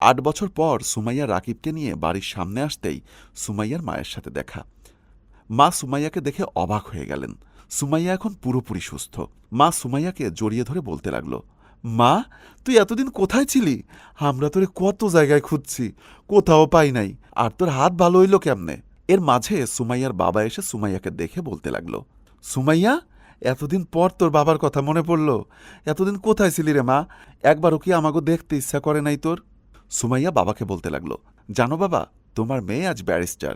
আট বছর পর সুমাইয়া রাকিবকে নিয়ে বাড়ির সামনে আসতেই সুমাইয়ার মায়ের সাথে দেখা। মা সুমাইয়াকে দেখে অবাক হয়ে গেলেন। সুমাইয়া এখন পুরোপুরি সুস্থ। মা সুমাইয়াকে জড়িয়ে ধরে বলতে লাগল, মা, তুই এতদিন কোথায় ছিলি? আমরা তোরে কত জায়গায় খুঁজছি, কোথাও পাই নাই, আর তোর হাত ভালো হইল কেমনে? এর মাঝে সুমাইয়ার বাবা এসে সুমাইয়াকে দেখে বলতে লাগল, সুমাইয়া, এতদিন পর তোর বাবার কথা মনে পড়ল? এতদিন কোথায় ছিলি রে মা? একবারও কি আমাকে দেখতে ইচ্ছা করে নাই তোর? সুমাইয়া বাবাকে বলতে লাগল, জানো বাবা, তোমার মেয়ে আজ ব্যারিস্টার।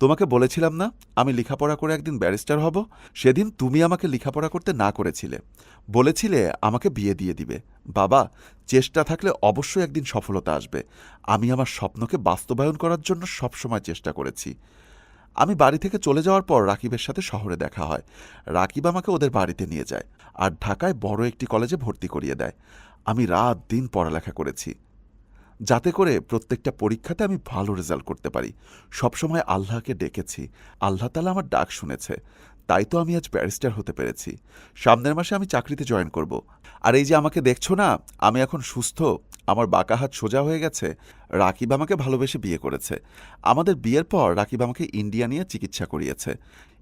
তোমাকে বলেছিলাম না আমি লেখাপড়া করে একদিন ব্যারিস্টার হব? সেদিন তুমি আমাকে লেখাপড়া করতে না করেছিলে। বলেছিলে আমাকে বিয়ে দিয়ে দিবে। বাবা, চেষ্টা থাকলে অবশ্যই একদিন সফলতা আসবে। আমি আমার স্বপ্নকে বাস্তবায়ন করার জন্য সবসময় চেষ্টা করেছি। আমি বাড়ি থেকে চলে যাওয়ার পর রাকিবের সাথে শহরে দেখা হয়। রাকিব আমাকে ওদের বাড়িতে নিয়ে যায় আর ঢাকায় বড় একটি কলেজে ভর্তি করিয়ে দেয়। আমি রাত দিন পড়ালেখা করেছি। যাতে করে প্রত্যেকটা পরীক্ষাতে আমি ভালো রেজাল্ট করতে পারি। সবসময় আল্লাহকে ডেকেছি। আল্লাহ তালা আমার ডাক শুনেছে। তাই তো আমি আজ ব্যারিস্টার হতে পেরেছি। সামনের মাসে আমি চাকরিতে জয়েন করব। আর এই যে আমাকে দেখছ না, আমি এখন সুস্থ, আমার বাঁকা হাত সোজা হয়ে গেছে, রাকিব আমাকে ভালোবেসে বিয়ে করেছে। আমাদের বিয়ের পর রাকিব আমাকে ইন্ডিয়া নিয়ে চিকিৎসা করিয়েছে।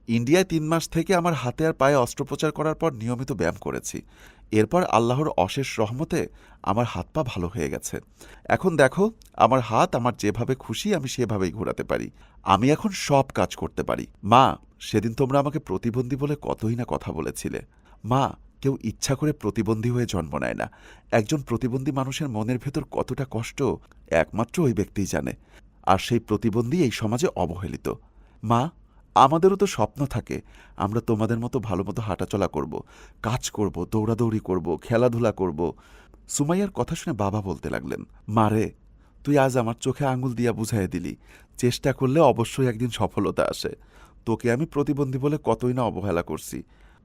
ইন্ডিয়ায় তিন মাস থেকে আমার হাতে আর পায়ে অস্ত্রোপচার করার পর নিয়মিত ব্যায়াম করেছি। এরপর আল্লাহর অশেষ রহমতে আমার হাত পা ভালো হয়ে গেছে। এখন দেখো, আমার হাত আমার যেভাবে খুশি আমি সেভাবেই ঘোরাতে পারি। আমি এখন সব কাজ করতে পারি। মা, সেদিন তোমরা আমাকে প্রতিবন্ধী বলে কতই না কথা বলেছিলে। মা, কেউ ইচ্ছা করে প্রতিবন্ধী হয়ে জন্ম নেয় না। একজন প্রতিবন্ধী মানুষের মনের ভেতর কতটা কষ্ট, একমাত্র ওই ব্যক্তিই জানে। আর সেই প্রতিবন্ধী এই সমাজে অবহেলিত। মা আমাদেরও তো স্বপ্ন থাকে, আমরা তোমাদের মতো ভালো মতো হাঁটাচলা করব, কাজ করব, দৌড়াদৌড়ি করব, খেলাধুলা করব। সুমাইয়ার কথা শুনে বাবা বলতে লাগলেন মারে তুই আজ আমার চোখে আঙুল দিয়া বুঝাই দিলি, চেষ্টা করলে অবশ্যই একদিন সফলতা আসে। তোকে আমি প্রতিবন্ধী বলে কতই না অবহেলা করছি।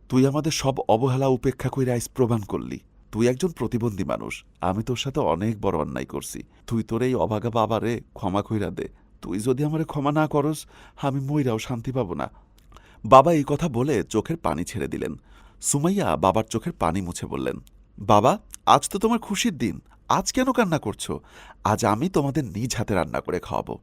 তুই আমাদের সব অবহেলা উপেক্ষা কইরা আইস প্রমাণ করলি। তুই একজন প্রতিবন্ধী মানুষ, আমি তোর সাথে অনেক বড় অন্যায় করছি। তুই তোর এই অভাগা বাবারে ক্ষমা কইরা দে। তুই যদি আমার ক্ষমা না করস, আমি মইরাও শান্তি পাব না। বাবা এই কথা বলে চোখের পানি ছেড়ে দিলেন। সুমাইয়া বাবার চোখের পানি মুছে বললেন, বাবা, আজ তো তোমার খুশির দিন। আজ কেন কান্না করছ? আজ আমি তোমাদের নিজ হাতে রান্না করে খাওয়াবো।